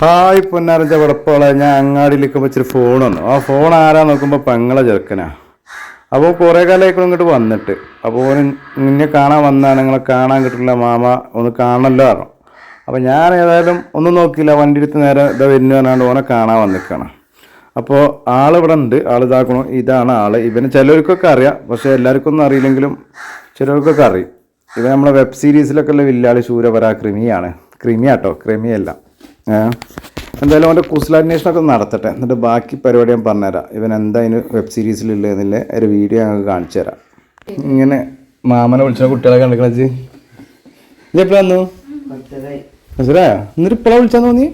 Hi പൊന്നാരഞ്ച കുഴപ്പമുള്ള ഞാൻ അങ്ങാടിയിൽ നിൽക്കുമ്പോൾ ഇച്ചിരി ഫോൺ വന്നു. ആ ഫോൺ ആരാ നോക്കുമ്പോൾ പെങ്ങളെ ചെറുക്കനാ. അപ്പോൾ കുറേ കാലമായിക്കും ഇങ്ങോട്ട് വന്നിട്ട്. അപ്പോൾ നിന്നെ കാണാൻ വന്നാണ് നിങ്ങളെ കാണാൻ കിട്ടില്ല മാമ ഒന്ന് കാണല്ലോ പറഞ്ഞു. അപ്പോൾ ഞാൻ ഏതായാലും ഒന്നും നോക്കിയില്ല വണ്ടി എടുത്ത് നേരെ ഇതാ വരുന്നു പറഞ്ഞാണ്ട് ഓനെ കാണാൻ വന്നിക്കാണ്. അപ്പോൾ ആൾ ഇവിടെ ഉണ്ട് ആൾ ഇതാക്കണം ഇതാണ് ആൾ ഇവന് ചിലർക്കൊക്കെ അറിയാം പക്ഷേ എല്ലാവർക്കും ഒന്നും അറിയില്ലെങ്കിലും ചിലർക്കൊക്കെ അറിയും. ഇവൻ നമ്മളെ വെബ് സീരീസിലൊക്കെ ഉള്ള വില്ലാളി ശൂരപരാക്രമിയാണ് ക്രിമിയാട്ടോ ക്രിമിയല്ല. എന്തായാലും അവന്റെ കുശലാന്വേഷണമൊക്കെ നടത്തട്ടെ. എന്നിട്ട് ബാക്കി പരിപാടി ഞാൻ പറഞ്ഞുതരാം. ഇവൻ എന്താ അതിന് വെബ് സീരീസിലുള്ളതെന്നില്ല ഒരു വീഡിയോ ഞങ്ങൾക്ക് കാണിച്ചു തരാം. ഇങ്ങനെ മാമനെ വിളിച്ച കുട്ടികളെ കണ്ടിക്കണച്ച് ഇത് എപ്പോഴാ വന്നു? മനസ്സിലായോ? എന്നിട്ട് ഇപ്പോഴാ വിളിച്ചാന്ന് തോന്നി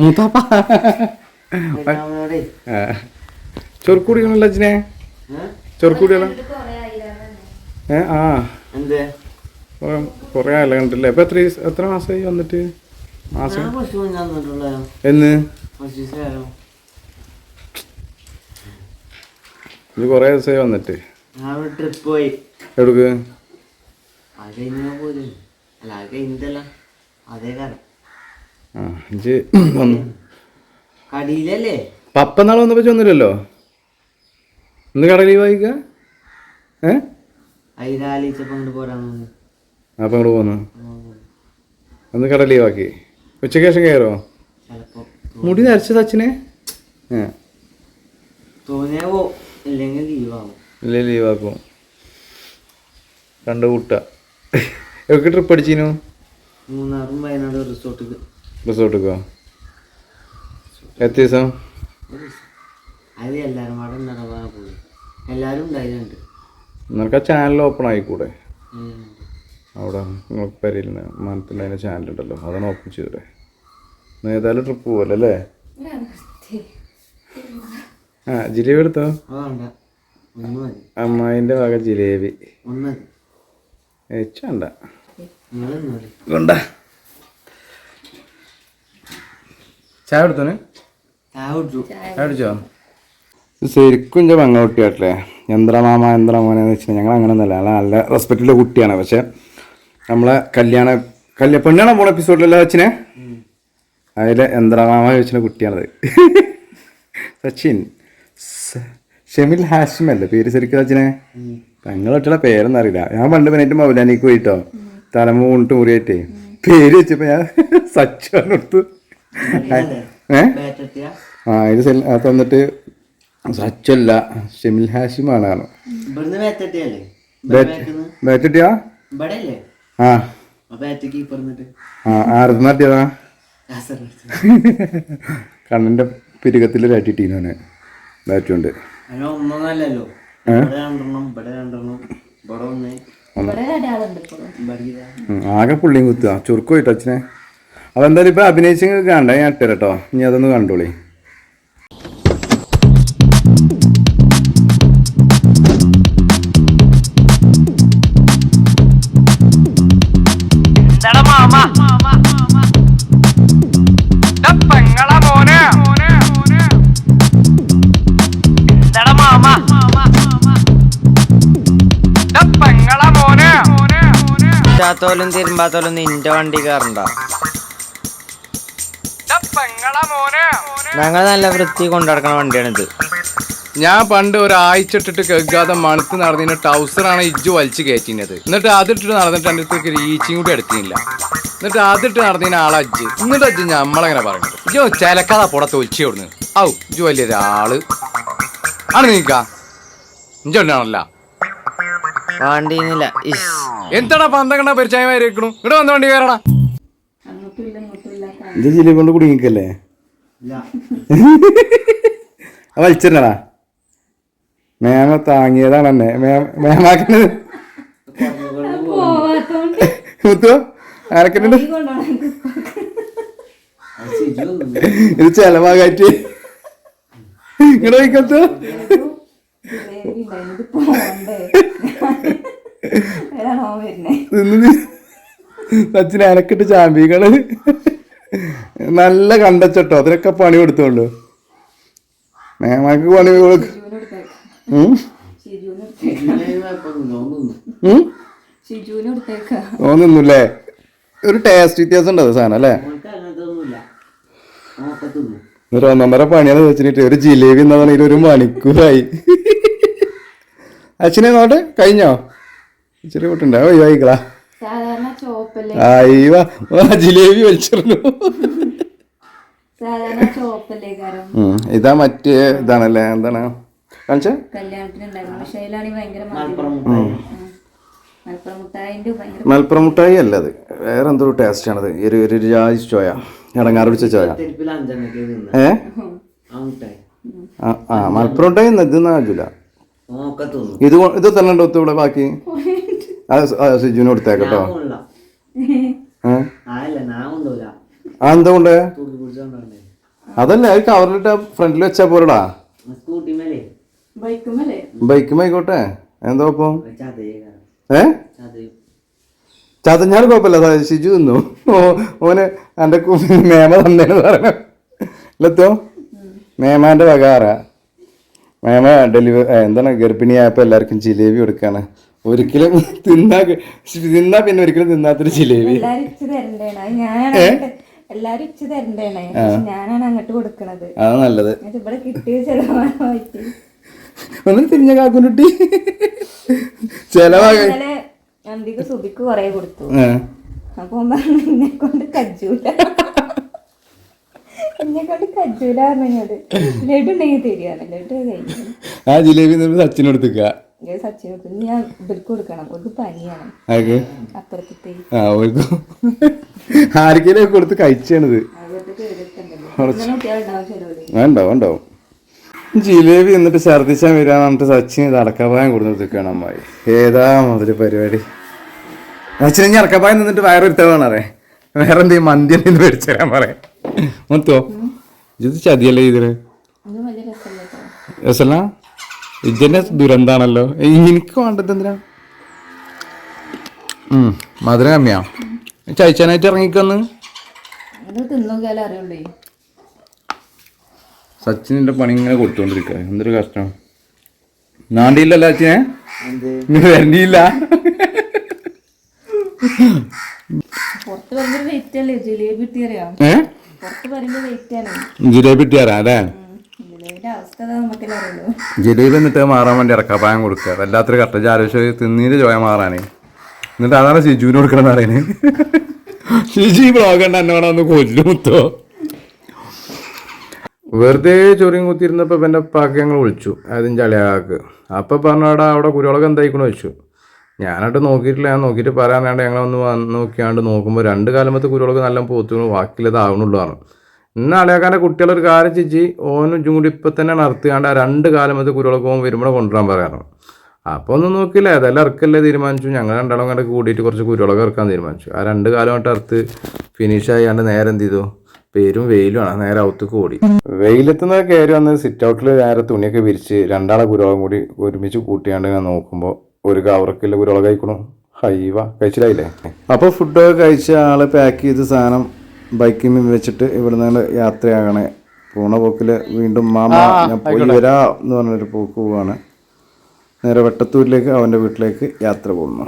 മൂത്താപ്പ? ചൊറുക്കുടിക്കണല്ലോ അച്ഛനെ. ചൊറുക്കുടികളോ ഏ ആ. എന്ത്? കൊറേ- കുറേ ആയല്ലോ കണ്ടില്ലേ? ഇപ്പൊ എത്ര എത്ര മാസമായി വന്നിട്ട്? മാസം? എന്ന്? ഇത് കുറേ ദിവസമായി വന്നിട്ട്. ട്രിപ്പ് പോയി. എവിടേക്ക്? പപ്പ നാളെ വന്നപ്പോ ചെന്നില്ലല്ലോ? ഇന്ന് കടലി വായിക്കാ? ഏ? പറഞ്ഞു. അപ്പം അങ്ങോട്ട് പോന്നു. അന്ന് കട ലീവാക്കി ഉച്ചയ്ക്ക് ശേഷം കയറോ? മുടി നരച്ചത് അച്ഛനെ ഇല്ലേ ലീവാക്കും കണ്ടു കൂട്ട എവിടെ ട്രിപ്പ് അടിച്ചിനു? മൂന്നാറും വയനാട് റിസോർട്ടിൽ റിസോർട്ടിക്കോ എത്ര ദിവസം? അത് പോയി. ഉണ്ടായിട്ടുണ്ട്. നിനക്ക് ആ ചാനൽ ഓപ്പൺ ആയിക്കൂടെ. അവിടെ നിങ്ങൾക്ക് പെരയിലുണ്ട് മനത്തിന്റെ അതിന്റെ ചാനൽ ഉണ്ടല്ലോ അതാണ് ഓപ്പൺ ചെയ്തത്. ഇന്ന് ഏതായാലും ട്രിപ്പ് പോകല്ലോ അല്ലേ? ആ ജിലേബി എടുത്തോ? അമ്മായിന്റെ വക ജിലേബി. ഏച്ചണ്ട. കൊണ്ട ചായ എടുത്തോനെ അടിച്ചോ ശരിക്കും എന്റെ പങ്ക കുട്ടിയാട്ടില്ലേ യന്ത്രമാമ യന്ത്രമോനെന്ന് വെച്ചാൽ ഞങ്ങൾ അങ്ങനെ ഒന്നല്ല നല്ല റെസ്പെക്റ്റുള്ള കുട്ടിയാണ്. പക്ഷെ നമ്മളെ കല്യാണ കല്യാണ പെണ്ണാണോ പോണ എപ്പിസോഡിലല്ല അച്ഛനെ അതിലെ യന്ത്രമാമ ചോദിച്ച കുട്ടിയാണത്. സച്ചിൻ. ഷെമിൽ ഹാഷിം അല്ലേ പേര് ശരിക്കും അച്ഛനെ പെങ്ങളെ കുട്ടിയുടെ പേരൊന്നും അറിയില്ല. ഞാൻ പണ്ട് പിന്നെ മൗലാനിക്ക് പോയിട്ടോ. തലമ കൊണ്ടിട്ട് മുറിയായിട്ടേ പേര് വെച്ചപ്പോ ഞാൻ സച്ചാണ് ഏഹ് ആ ഇത് തന്നിട്ട് സച്ചല്ല ഷെമിൽ ഹാഷിമാണ് ആണ് കിട്ടിയതാ കണ്ണിന്റെ പിരുകത്തിൽ രാറ്റിട്ടീനാണ് ബാറ്റ് കൊണ്ട്. അതിന് ഒന്നൊന്നല്ലല്ലോ. ഇവിടെ രണ്ടെണ്ണം ഇവിടെ രണ്ടെണ്ണം. ഇവിടെ ഒന്ന്. ഇവിടെ ആകെ പുള്ളിയും കുത്തുക ചുരുക്ക് പോയിട്ട് അച്ഛനെ? അപ്പൊ എന്തായാലും ഇപ്പൊ അഭിനയിച്ചെങ്കിൽ കാണണ്ട. ഞാൻ ഇട്ടേരട്ടോ. കേട്ടോ ഇനി അതൊന്ന് കണ്ടോളി. ഇല്ലാത്തോലും തിരുമ്പാത്തോലും നിന്റെ വണ്ടി കയറണ്ട ദാ പെങ്ങളാ മോനെ. ഞങ്ങൾ നല്ല വൃത്തി കൊണ്ടുനടക്കണ വണ്ടിയാണിത്. ഞാൻ പണ്ട് ഒരാഴ്ച ഇട്ടിട്ട് കേൾക്കാതെ മണത്ത് നടന്നതിന് ടൗസറാണ് ഇജ്ജു വലിച്ചു കയറ്റിനത് എന്നിട്ട് അതിട്ടിട്ട് നടന്നിട്ട് എന്റെ അടുത്തേക്ക് ഈച്ചിങ് കൂടി എടുത്തില്ല. എന്നിട്ട് അതിട്ട് നടന്നതിന് ആളെ അജ്ജ് എന്നിട്ട് അജ്ജ് നമ്മളെങ്ങനെ പറയുന്നത് ഇജ്ജോ ചിലക്കാതെ പുറത്ത് ഒലിച്ചു കൊടുന്ന്. ഔ ഇജ്ജു വലിയൊരാൾ. ആണ് നീക്കാ? ഇഞ്ചോണ്ടാണല്ലോ വണ്ടിന്നില്ല. ഇസ് എന്താടാ പന്തകണ്ട പരിചയമായിരിക്കണു ഇവിടെ വന്ന വണ്ടി കയറടാ. ഇത് ജില്ലി കൊണ്ട് കുടുങ്ങിക്കല്ലേ? വലിച്ചിരുന്നടാ മേമ താങ്ങിയതാണ് എന്നെ. മേമാക്കുന്നത് മുത്തു ആരൊക്കെയുണ്ട്? ഇത് ചെലവാകാറ്റ് ഇങ്ങനെ വയ്ക്കത്തു സച്ചിൻ അനക്കിട്ട് ചാമ്പികൾ നല്ല കണ്ടച്ചട്ടോ. അതിനൊക്കെ പണി കൊടുത്തോണ്ട്. മേമാക്ക് പണി തോന്നുന്നുല്ലേ ഒരു ടേസ്റ്റ് വ്യത്യാസം ഉണ്ട് അത് സാധനം അല്ലേ? ഒരു ഒന്നൊന്നര പണിയാണ് വെച്ചിട്ട് ഒരു ജിലേബി എന്ന് പറഞ്ഞാൽ ഒരു മണിക്കൂറായി. അച്ഛനെ നോട്ടെ കഴിഞ്ഞോ? ചെറിയ കൂട്ടുണ്ടോ ഒഴിവായിക്കളാ സാധാരണ ചോപ്പല്ലേ? അയ്യോ ജിലേബി വലിച്ചിരുന്നു സാധാരണ ചോപ്പല്ലേ ഇതാ മറ്റേ ഇതാണല്ലേ? എന്താണ്? കാണിച്ചേ? കല്യാണത്തിന് ഉണ്ടായിരുന്നു പക്ഷെ അതിലാണെങ്കിൽ ഭയങ്കര മലപ്പുറം മുട്ടായി. അല്ല അത്. വേറെ എന്തോ ടേസ്റ്റ് ആണത് ഒരു ചോയ. ഇടങ്ങാറ് പിടിച്ച ചോയ. ഏ? ആ മലപ്പുറം മുട്ടായി ഇത് നാജുല ഇത് ഇത് തന്നെ ഉണ്ടോ ഇവിടെ ബാക്കി? അത് കേട്ടോ സിജുവിന് കൊടുത്തേക്കട്ടോ ആ എന്താ കൊണ്ട്? അതല്ലേ അത് കവറിലിട്ട് ഫ്രണ്ടിൽ വെച്ചാ പോരടാ. ബൈക്കുമായിക്കോട്ടെ എന്തോ ബൈക്കുമല്ലേ ബൈക്കും ആയിക്കോട്ടെ. എന്താ ഇപ്പം ഏ? ചതയും. ചതഞ്ഞാൽ കുഴപ്പമില്ല. ശിജു ഷിജു തിന്നു. ഓന് എന്റെ മേമ തന്നേന്ന് പറഞ്ഞു. ഇല്ലത്തോ മേമാന്റെ വകാറ മേമ ഡെലിവറി എന്താണ് ഗർഭിണിയായപ്പോൾ എല്ലാവർക്കും ജിലേബി കൊടുക്കാണ്. ഒരിക്കലും തിന്നാ തിന്നാ പിന്നെ ഒരിക്കലും തിന്നാത്തൊരു ജിലേബി. എല്ലാരും ഇച്ച് തരണ്ടേണ്. ഞാനാണ് അങ്ങട്ട് കൊടുക്കണത്. അതാ നല്ലത്. ഇവിടെ കിട്ടിയ ചെലവായിട്ട് ഒന്ന് തിരിഞ്ഞ കാക്കുട്ടി ചെലവാ അന്തിക്ക് സുബിക്ക് കൊറേ കൊടുത്തു. ഏ. അപ്പൊ ഓൻ പറഞ്ഞു എന്നെ കൊണ്ട് കജ്ജൂല. എന്നെ കൊണ്ട് കജ്ജൂല പറഞ്ഞോട് ലഡു ഉണ്ടെങ്കിൽ തരികയാണ് ലഡു കഴിഞ്ഞു. ആ ജിലേബി നിന്ന് സച്ചിന് കൊടുത്തേക്ക ഇത് സച്ചിൻ ഞാൻ ഇവർക്ക് കൊടുക്കണം. ഒരു പനിയാണ്. അപ്പുറത്തെ ആർക്കെങ്കിലും കൊടുത്ത് കഴിച്ചാണിത്. ഉണ്ടാവും ഉണ്ടാവും ജിലേബി എന്നിട്ട് ഛർദിച്ചാൻ വരാൻ പറഞ്ഞിട്ട് സച്ചിന് ഇത് അടക്കപ്പായം കൊടുത്ത് നിൽക്കണം അമ്മായി. ഏതാ മുതൽ പരിപാടി? അച്ഛൻ ഇനി അടക്കപ്പായം നിന്നിട്ട് വയറൊരുത്തവാണറേ വേറെ എന്തെങ്കിലും മന്തി എന്തെങ്കിലും മേടിച്ചു തരാൻ പറയാം. മൊത്തോ? ഇത് ചതിയല്ലേ കേട്ടോ? രസല്ല? ഇതിന്റെ ദുരന്താണല്ലോ. എനിക്ക് വേണ്ടത് എന്തിനാ? മധുരം കമ്മിയാ. ചൈച്ചാനായിട്ട് ഇറങ്ങിക്കൊന്ന് സച്ചിനിന്റെ പണി ഇങ്ങനെ കൊടുത്തോണ്ടിരിക്ക എന്തൊരു കഷ്ടം. നാണ്ടിയില്ലല്ലോ അച്ഛനെ? ഇങ്ങനെ വരണ്ടിയില്ല. ജിലേബി ഇട്ടിയാറാ അല്ലേ? ജിലേബി എന്നിട്ട് മാറാൻ വേണ്ടി ഇറക്കാപ്പായം കൊടുക്കുക. വല്ലാത്തൊരു കട്ട ആലോചിച്ച് തിന്നീര് ജോയ മാറാനേ. എന്നിട്ട് അതാണ് ഷിജുവിന് കൊടുക്കണമെന്ന് പറയുന്നത്. ഷിജു ഈ ബ്ലോഗ് കണ്ട എന്നോട് ഒന്ന് കൊല്ലു മുത്തോ വെറുതെ ചൊറിയും കുത്തിയിരുന്നപ്പോൾ എന്റെ പാക്ക് ഞങ്ങൾ വിളിച്ചു. അതും ചളിയാക്ക്. അപ്പം പറഞ്ഞാടാ അവിടെ കുരുളൊക്കെ എന്തായിക്കണോ? വെച്ചു ഞാനായിട്ട് നോക്കിയിട്ടില്ല. ഞാൻ നോക്കിയിട്ട് പറയാനാണ്ട് ഞങ്ങളൊന്ന് നോക്കിയാണ്ട് നോക്കുമ്പോൾ രണ്ട് കാലമത്തെ കുരുളൊക്കെ നല്ല പോത്തു ബാക്കിയിലത് ആവണുള്ളൂ ഇന്ന് അളിയാക്കാന്റെ കുട്ടികളൊരു കാര്യം ചേച്ചി ഓനും കൂടി ഇപ്പം തന്നെ നടത്തിയാണ്ട് ആ രണ്ട് കാലം കുരുളൊക്കെ ഓൻ വരുമ്പോൾ കൊണ്ടുവരാൻ പറയാറ് അപ്പോൾ ഒന്നും നോക്കില്ല ഏതെല്ലാം ഇറക്കല്ലേ തീരുമാനിച്ചു. ഞങ്ങൾ രണ്ടാളും കണ്ട് കൂടിയിട്ട് കുറച്ച് കുരുളൊക്കെ ഇറക്കാൻ തീരുമാനിച്ചു. ആ രണ്ട് കാലമായിട്ട് അറുത്ത് ഫിനിഷ് ആയാണ്ട് നേരെ എന്ത് ചെയ്തു? പേരും വെയിലുമാണ് നേരെ ഔത്തേക്ക് ഓടി വെയിലത്തുനിന്ന് കയറി വന്ന് സിറ്റ് ഔട്ടിൽ നേരെ തുണിയൊക്കെ വിരിച്ച് രണ്ടാളെ കുരുളകം കൂടി ഒരുമിച്ച് കൂട്ടിയാണ്ട് ഞാൻ നോക്കുമ്പോൾ ഒരു കവറക്കില്ല കുരുള കഴിക്കണു? ഹൈവ കഴിച്ചില്ലായില്ലേ അപ്പോൾ ഫുഡൊക്കെ കഴിച്ച ആൾ പാക്ക് ചെയ്ത് സാധനം ബൈക്കിൽ വെച്ചിട്ട് ഇവിടുന്ന് യാത്രയാകണേ. പോണ പോക്കിൽ വീണ്ടും മാമ ഞാൻ പോയി വരാ എന്ന് പറഞ്ഞൊരു പോക്ക് പോവാണ്. നേരെ വെട്ടത്തൂരിലേക്ക് അവന്റെ വീട്ടിലേക്ക് യാത്ര പോകുന്നു.